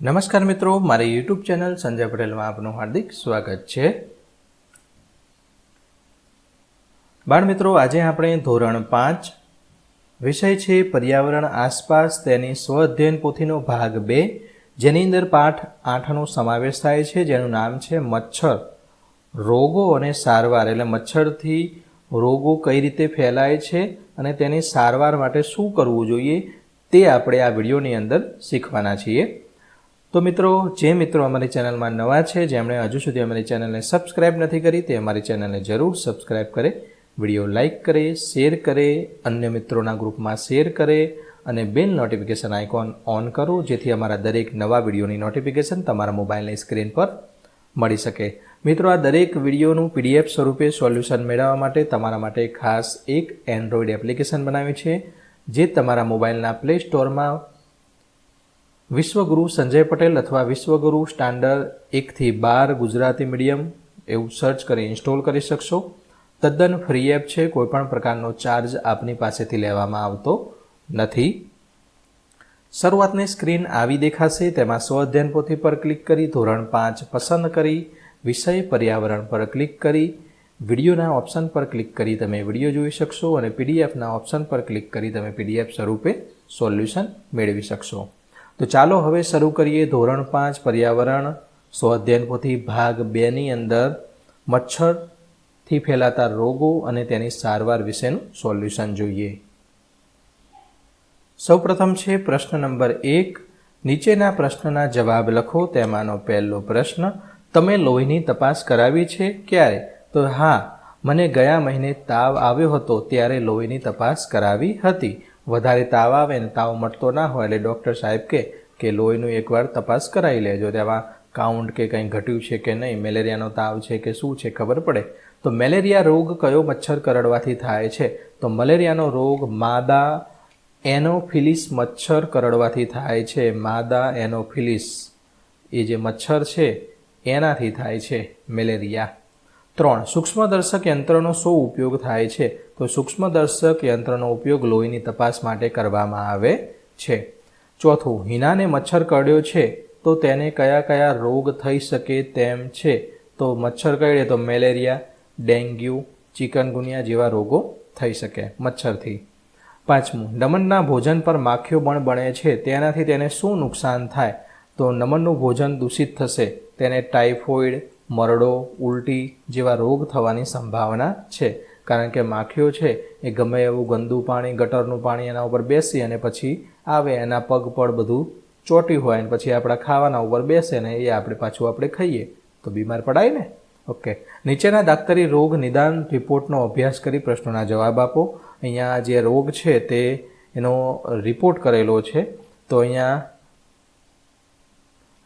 નમસ્કાર મિત્રો, મારી યુટ્યુબ ચેનલ સંજય પટેલમાં આપનું હાર્દિક સ્વાગત છે. બાળ મિત્રો, આજે આપણે ધોરણ પાંચ, વિષય છે પર્યાવરણ આસપાસ તેની સ્વ અધ્યયન પોથીનો ભાગ બે, જેની અંદર પાઠ આઠનો સમાવેશ થાય છે, જેનું નામ છે મચ્છર. રોગો અને સારવાર, એટલે મચ્છરથી રોગો કઈ રીતે ફેલાય છે અને તેની સારવાર માટે શું કરવું જોઈએ તે આપણે આ વિડીયોની અંદર શીખવાના છીએ. તો મિત્રો, જે મિત્રો અમારી ચેનલમાં નવા છે, જેમણે હજુ સુધી અમારી ચેનલને સબસ્ક્રાઇબ નથી કરી, તે અમારી ચેનલને જરૂર સબસ્ક્રાઇબ કરે, વીડિયો લાઇક કરે, શેર કરે, અન્ય મિત્રોના ગ્રુપમાં શેર કરે અને બેલ નોટિફિકેશન આઇકોન ઓન કરો, જેથી અમારા દરેક નવા વિડીયોની નોટિફિકેશન તમારા મોબાઈલની સ્ક્રીન પર મળી શકે. મિત્રો, આ દરેક વિડીયોનું પીડીએફ સ્વરૂપે સોલ્યુશન મેળવવા માટે તમારા માટે ખાસ એક એન્ડ્રોઈડ એપ્લિકેશન બનાવી છે, જે તમારા મોબાઈલના પ્લે સ્ટોરમાં વિશ્વગુરુ સંજય પટેલ અથવા વિશ્વગુરુ સ્ટાન્ડર્ડ એકથી બાર ગુજરાતી મીડિયમ એવું સર્ચ કરી ઇન્સ્ટોલ કરી શકશો. તદ્દન ફ્રી એપ છે, કોઈપણ પ્રકારનો ચાર્જ આપની પાસેથી લેવામાં આવતો નથી. શરૂઆતની સ્ક્રીન આવી દેખાશે, તેમાં સ્વઅધ્યયન પોથી પર ક્લિક કરી, ધોરણ પાંચ પસંદ કરી, વિષય પર્યાવરણ પર ક્લિક કરી, વિડીયોના ઓપ્શન પર ક્લિક કરી તમે વીડિયો જોઈ શકશો અને પીડીએફના ઓપ્શન પર ક્લિક કરી તમે પીડીએફ સ્વરૂપે સોલ્યુશન મેળવી શકશો. તો ચાલો હવે શરૂ કરીએ ધોરણ પાંચ પર્યાવરણ. સ્વઅધ્યયન પોથી ભાગ બેની અંદર મચ્છરથી ફેલાતા રોગો અને તેની સારવાર વિશેનું સોલ્યુશન જોઈએ. સૌપ્રથમ છે પ્રશ્ન નંબર એક. નીચેના પ્રશ્નના જવાબ લખો. તેમાંનો પહેલો પ્રશ્ન, તમે લોહીની તપાસ કરાવી છે ક્યારે? તો હા, મને ગયા મહિને તાવ આવ્યો હતો ત્યારે લોહીની તપાસ કરાવી હતી. વધારે તાવ આવે ને તાવ મટતો ના હોય એટલે ડૉક્ટર સાહેબ કે કે લોહીનું એકવાર તપાસ કરાવી લેજો. તેમાં કાઉન્ટ કે કંઈ ઘટ્યું છે કે નહીં, મેલેરિયાનો તાવ છે કે શું છે ખબર પડે? તો મેલેરિયા રોગ કયો મચ્છર કરડવાથી થાય છે? તો મલેરિયાનો રોગ માદા એનોફિલિસ મચ્છર કરડવાથી થાય છે. માદા એનોફિલિસ એ જે મચ્છર છે, એનાથી થાય છે મેલેરિયા. ત્રણ, સૂક્ષ્મદર્શક યંત્રનો શું ઉપયોગ થાય છે. તો સૂક્ષ્મદર્શક યંત્રનો ઉપયોગ લોહીની તપાસ માટે કરવામાં આવે છે. ચોથું, હિનાને મચ્છર કરડ્યો છે, તો તેને કયા કયા રોગ થઈ શકે તેમ છે. તો મચ્છર કરડે તો મેલેરિયા, ડેન્ગ્યુ, ચિકનગુનિયા જેવા રોગો થઈ શકે મચ્છરથી. પાંચમું, નમનના ભોજન પર માખીઓ બણ બને છે, તેનાથી તેને શું નુકસાન થાય? તો નમનનું ભોજન દૂષિત થશે, તેને ટાઇફોઇડ મરડો, ઉલટી જેવા રોગ થવાની સંભાવના છે. કારણ કે માખીઓ છે, એ ગમે એવું ગંદુ પાણી, ગટરનું પાણી એના ઉપર બેસી અને પછી આવે, એના પગ પડ બધું ચોટી હોય અને પછી આપણા ખાવાના ઉપર બેસે ને એ આપણે પાછું આપણે ખાઈએ. તો બીમાર પડાય ને? ઓકે. નીચેના દાક્તરી રોગ નિદાન રિપોર્ટનો અભ્યાસ કરી પ્રશ્નોના જવાબ આપો. અહીંયા જે રોગ છે તે એનો રિપોર્ટ કરેલો છે. તો અહીંયા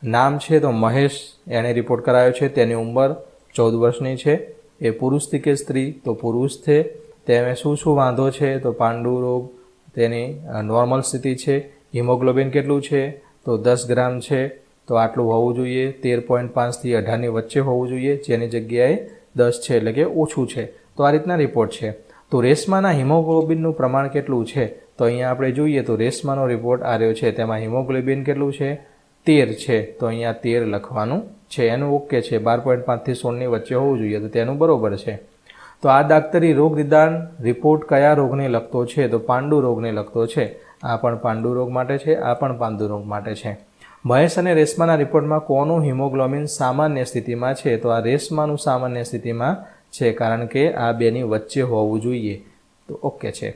નામ છે તો મહેશ એણે રિપોર્ટ કરાયો છે. તેની ઉંમર ચૌદ વર્ષની છે. એ પુરુષથી કે સ્ત્રી? તો પુરુષ છે. તેને શું શું વાંધો છે? તો પાંડુ રોગ, તેની નોર્મલ સ્થિતિ છે. હિમોગ્લોબિન કેટલું છે? તો દસ ગ્રામ છે. તો આટલું હોવું જોઈએ. તેર પોઈન્ટ પાંચથી અઢારની વચ્ચે હોવું જોઈએ. જેની જગ્યાએ દસ છે, એટલે કે ઓછું છે. તો આ રીતના રિપોર્ટ છે. તો રેશમાના હિમોગ્લોબિનનું પ્રમાણ કેટલું છે? તો અહીંયા આપણે જોઈએ તો રેશમાનો રિપોર્ટ આવ્યો છે. તેમાં હિમોગ્લોબિન કેટલું છે? તેર છે. તો અહીંયા તેર લખવાનું છે, એનું ઓકે છે, બાર પોઈન્ટ પાંચથી સોળની વચ્ચે હોવું જોઈએ, તો તેનું બરોબર છે. તો આ દાક્તરી રોગ નિદાન રિપોર્ટ કયા રોગને લગતો છે, તો પાંડુ રોગને લગતો છે. આ પણ પાંડુ રોગ માટે છે, આ પણ પાંડુ રોગ માટે છે. મહેશ અને રેશમાના રિપોર્ટમાં કોનું હિમોગ્લોબિન સામાન્ય સ્થિતિમાં છે, તો આ રેશમાનું સામાન્ય સ્થિતિમાં છે, કારણ કે આ બેની વચ્ચે હોવું જોઈએ. તો ઓકે છે.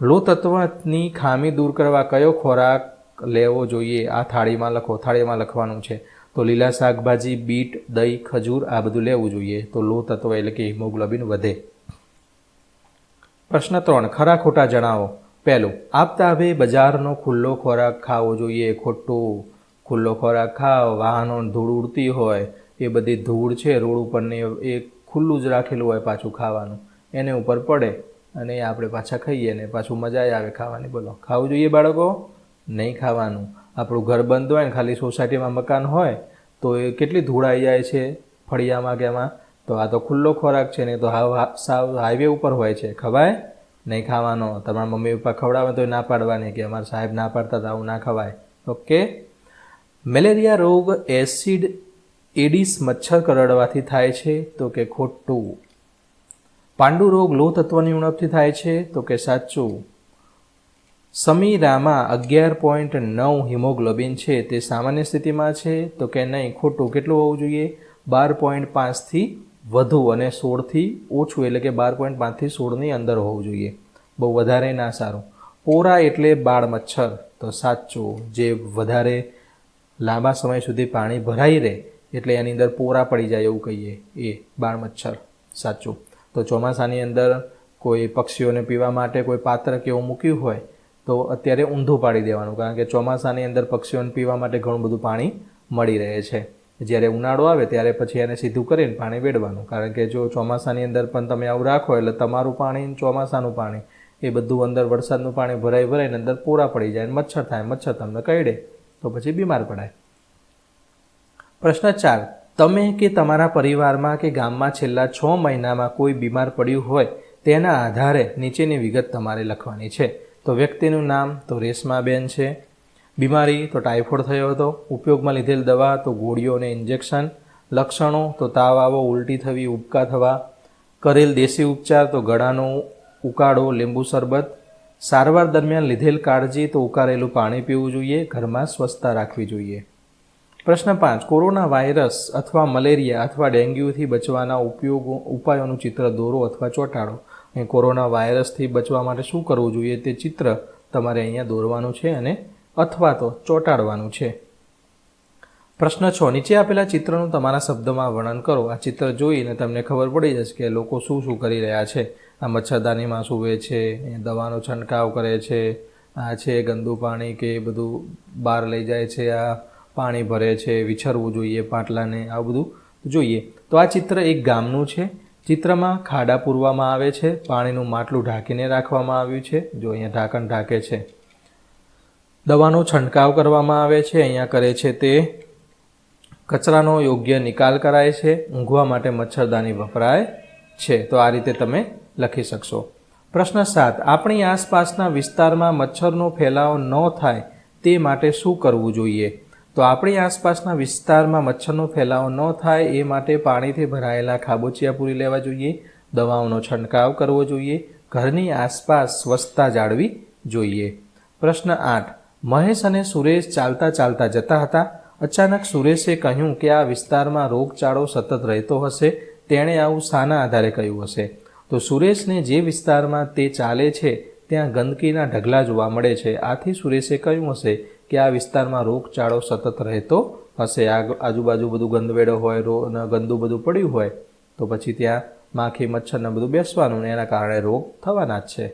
લો તત્વની ખામી દૂર કરવા કયો ખોરાક લેવો જોઈએ, આ થાળીમાં લખો, થાળીમાં લખવાનું છે. તો લીલા શાકભાજી, બીટ, દહીં, ખજૂર આ બધું લેવું જોઈએ. તો લો તત્વ એટલે કે હિમોગ્લોબિન વધે. પ્રશ્ન ત્રણ, ખરા ખોટા જણાવો. પહેલું, આપતા હવે બજારનો ખુલ્લો ખોરાક ખાવો જોઈએ. ખોટું. ખુલ્લો ખોરાક ખાવ વાહનો ધૂળ ઉડતી હોય. એ બધી ધૂળ છે, રોડ ઉપરની એ ખુલ્લું જ રાખેલું હોય પાછું ખાવાનું. એને ઉપર પડે અને આપણે પાછા ખાઈએ ને પાછું મજા આવે ખાવાની. બોલો, ખાવું જોઈએ બાળકો? નહીં ખાવાનું. આપણું ઘર બંધ હોય ને ખાલી સોસાયટીમાં મકાન હોય, તો એ કેટલી ધૂળાઈ જાય છે ફળિયામાં કે એમાં? તો આ તો ખુલ્લો ખોરાક છે ને તો હાવ સાવ હાઈવે ઉપર હોય છે. ખવાય? નહીં ખાવાનો. તમારા મમ્મી પપ્પા ખવડાવે તો ના પાડવાની કે અમારા સાહેબ ના પાડતા હતા આવું ના ખવાય. ઓકે? મેલેરિયા રોગ એસિડ એડિસ મચ્છર કરડવાથી થાય છે, તો કે ખોટું. પાંડુ રોગ લોહ તત્વની ઉણપથી થાય છે, તો કે સાચું. સમીરામાં અગિયાર પોઈન્ટ નવ હિમોગ્લોબિન છે, તે સામાન્ય સ્થિતિમાં છે, તો કે નહીં, ખોટું કેટલું હોવું જોઈએ? બાર પોઈન્ટ પાંચથી વધુ અને સોળથી ઓછું, એટલે કે બાર પોઈન્ટ પાંચથી સોળની અંદર હોવું જોઈએ. બહુ વધારે ના સારું. પોરા એટલે બાળ મચ્છર. તો સાચું, જે વધારે લાંબા સમય સુધી પાણી ભરાઈ રહે, એટલે એની અંદર પોરા પડી જાય એવું કહીએ. એ, બાળ મચ્છર. સાચું. તો ચોમાસાની અંદર કોઈ પક્ષીઓને પીવા માટે કોઈ પાત્ર કે એવું મૂક્યું હોય તો અત્યારે ઊંધું પાડી દેવાનું, કારણ કે ચોમાસાની અંદર પક્ષીઓને પીવા માટે ઘણું બધું પાણી મળી રહે છે. જ્યારે ઉનાળો આવે ત્યારે પછી એને સીધું કરીને પાણી વેડવાનું, કારણ કે જો ચોમાસાની અંદર પણ તમે આવું રાખો એટલે તમારું પાણી, ચોમાસાનું પાણી, એ બધું અંદર વરસાદનું પાણી ભરાઈ ભરાઈને અંદર પૂરા પડી જાય મચ્છર થાય, મચ્છર તમને કરડે તો પછી બીમાર પડાય. પ્રશ્ન ચાર, તમે કે તમારા પરિવારમાં કે ગામમાં છેલ્લા છ મહિનામાં કોઈ બીમાર પડ્યું હોય, તેના આધારે નીચેની વિગત તમારે લખવાની છે. તો વ્યક્તિનું નામ તો રેશમાબેન છે. બીમારી તો ટાઇફોઇડ થયો હતો. ઉપયોગમાં લીધેલ દવા તો ગોળીઓ અને ઇન્જેક્શન. લક્ષણો તો તાવ આવો ઉલટી થવી, ઉબકા થવા. કરેલ દેશી ઉપચાર તો ગળાનો ઉકાળો, લીંબુ શરબત. સારવાર દરમિયાન લીધેલ કાળજી તો ઉકાળેલું પાણી પીવું જોઈએ. ઘરમાં સ્વચ્છતા રાખવી જોઈએ. પ્રશ્ન પાંચ. કોરોના વાયરસ અથવા મલેરિયા અથવા ડેન્ગ્યુથી બચવાના ઉપયોગો, ઉપાયોનું ચિત્ર દોરો અથવા ચોંટાડો. કોરોના વાયરસથી બચવા માટે શું કરવું જોઈએ તે ચિત્ર તમારે અહીંયા દોરવાનું છે અને અથવા તો ચોંટાડવાનું છે. પ્રશ્ન છ, નીચે આપેલા ચિત્રનું તમારા શબ્દમાં વર્ણન કરો. આ ચિત્ર જોઈને તમને ખબર પડી જશે કે લોકો શું શું કરી રહ્યા છે. આ મચ્છરદાનીમાં સૂવે છે દવાનો છંટકાવ કરે છે, આ છે ગંદુ પાણી કે બધું બહાર લઈ જાય છે, આ પાણી ભરે છે, વિછરવું જોઈએ, પાટલાને, આ બધું જોઈએ. તો આ ચિત્ર એક ગામનું છે. ચિત્રમાં ખાડા પૂરવામાં આવે છે, પાણીનું માટલું ઢાંકીને રાખવામાં આવ્યું છે, જો અહીંયા ઢાંકણ ઢાંકે છે. દવાનો છંટકાવ કરવામાં આવે છે, અહીંયા કરે છે તે. કચરાનો યોગ્ય નિકાલ કરાય છે, ઊંઘવા માટે મચ્છરદાની વપરાય છે. તો આ રીતે તમે લખી શકશો. પ્રશ્ન સાત, આપણી આસપાસના વિસ્તારમાં મચ્છરનો ફેલાવો ન થાય તે માટે શું કરવું જોઈએ? તો આપણી આસપાસના વિસ્તારમાં મચ્છરનો ફેલાવો ન થાય એ માટે પાણીથી ભરાયેલા ખાબોચિયા પૂરી લેવા જોઈએ, દવાઓનો છંટકાવ કરવો જોઈએ, ઘરની આસપાસ સ્વચ્છતા જાળવી જોઈએ. પ્રશ્ન આઠ. મહેશ અને સુરેશ ચાલતા ચાલતા જતા હતા. અચાનક સુરેશે કહ્યું કે આ વિસ્તારમાં રોગચાળો સતત રહેતો હશે, તેણે આવું શાના આધારે કહ્યું હશે. તો સુરેશને જે વિસ્તારમાં તે ચાલે છે, ત્યાં ગંદકીના ઢગલા જોવા મળે છે. આથી સુરેશે કહ્યું હશે કે આ વિસ્તારમાં રોગચાળો સતત રહેતો હશે? આજુબાજુ બધું ગંદવેડો હોય, રો ગંદુ બધું પડ્યું હોય, તો પછી ત્યાં માખી મચ્છરને બધું બેસવાનું ને એના કારણે રોગ થવાના જ છે.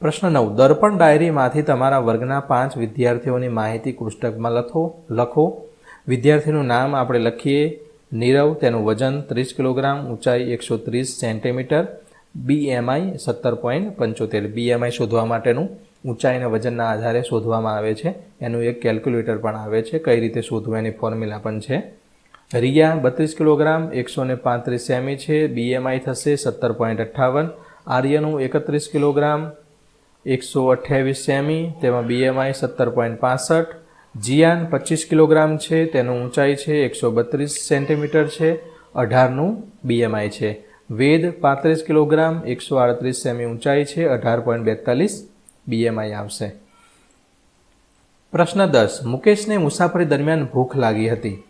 પ્રશ્ન નવ. દર્પણ ડાયરીમાંથી તમારા વર્ગના પાંચ વિદ્યાર્થીઓની માહિતી કોષ્ટકમાં લખો લખો. વિદ્યાર્થીનું નામ આપણે લખીએ. નીરવ, તેનું વજન ત્રીસ કિલોગ્રામ, ઊંચાઈ એકસો ત્રીસ સેન્ટીમીટર બીએમઆઈ સત્તર પોઈન્ટ પંચોતેર. બીએમઆઈ શોધવા માટેનું ઊંચાઈ અને વજનના આધારે શોધવામાં આવે છે. એનું એક કેલ્ક્યુલેટર પણ આવે છે કઈ રીતે શોધવું એની ફોર્મ્યુલા પણ છે. રિયા બત્રીસ કિલોગ્રામ, એકસો ને પાંત્રીસ સેમી છે બીએમઆઈ થશે સત્તર પોઈન્ટ અઠ્ઠાવન. આર્યનું એકત્રીસ કિલોગ્રામ, એકસો અઠ્યાવીસ સેમી, તેમાં બીએમઆઈ સત્તર પોઈન્ટ પાસઠ. જીયાન પચીસ કિલોગ્રામ છે, તેનું ઊંચાઈ છે એકસો બત્રીસ સેન્ટીમીટર છે, અઢારનું બીએમઆઈ છે. વેદ પાંત્રીસ કિલોગ્રામ, એકસો આડત્રીસ સેમી ઊંચાઈ છે, અઢાર પોઈન્ટ બેતાલીસ. બીએમઆઈ આવશે. પ્રશ્ન દસ. મુકેશને મુસાફરી દરમિયાન ભૂખ લાગી હતી.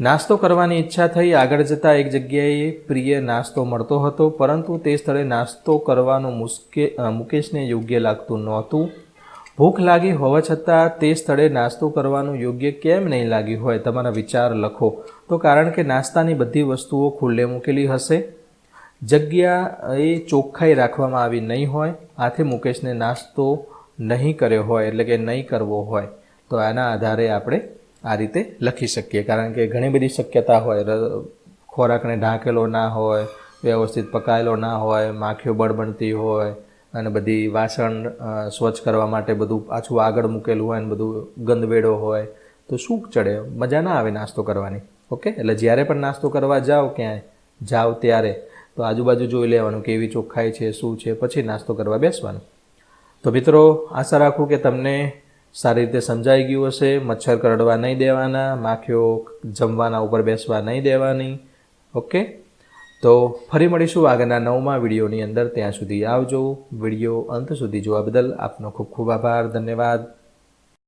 નાસ્તો કરવાની ઈચ્છા થઈ આગળ જતાં એક જગ્યાએ પ્રિય નાસ્તો મળતો હતો, પરંતુ તે સ્થળે નાસ્તો કરવાનું મુશ્કે મુકેશને યોગ્ય લાગતું નહોતું. ભૂખ લાગી હોવા છતાં તે સ્થળે નાસ્તો કરવાનું યોગ્ય કેમ નહીં લાગ્યું હોય, તમારા વિચાર લખો. તો કારણ કે નાસ્તાની બધી વસ્તુઓ ખુલ્લે મૂકેલી હશે. જગ્યા એ ચોખ્ખાઈ રાખવામાં આવી નહીં હોય આથી મુકેશને નાસ્તો નહીં કર્યો હોય, એટલે કે નહીં કરવો હોય, તો આના આધારે આપણે આ રીતે લખી શકીએ. કારણ કે ઘણી બધી શક્યતા હોય ખોરાકને ઢાંકેલો ના હોય, વ્યવસ્થિત પકાયેલો ના હોય, માખીઓ બળબણતી હોય, અને બધી વાસણ સ્વચ્છ કરવા માટે બધું પાછું આગળ મૂકેલું હોય, અને બધું ગંદવેડો હોય, તો શું ચડે? મજા ના આવે નાસ્તો કરવાની. ઓકે? એટલે જ્યારે પણ નાસ્તો કરવા જાઓ ક્યાંય, જાઓ ત્યારે. તો આજુબાજુ જોઈ લેવાનું કેવી ચોખ્ખાઈ છે, શું છે, પછી નાસ્તો કરવા બેસવાનું. તો મિત્રો, આશા રાખું કે તમને સારી રીતે સમજાઈ ગયું હશે. મચ્છર કરડવા નહીં દેવાના, માખીઓ જમવાના ઉપર બેસવા નહીં દેવાની. ઓકે? તો ફરી મળીશું આગળના નવમા વિડીયોની અંદર. ત્યાં સુધી આવજો. વીડિયો અંત સુધી જોવા બદલ આપનો ખૂબ ખૂબ આભાર. ધન્યવાદ.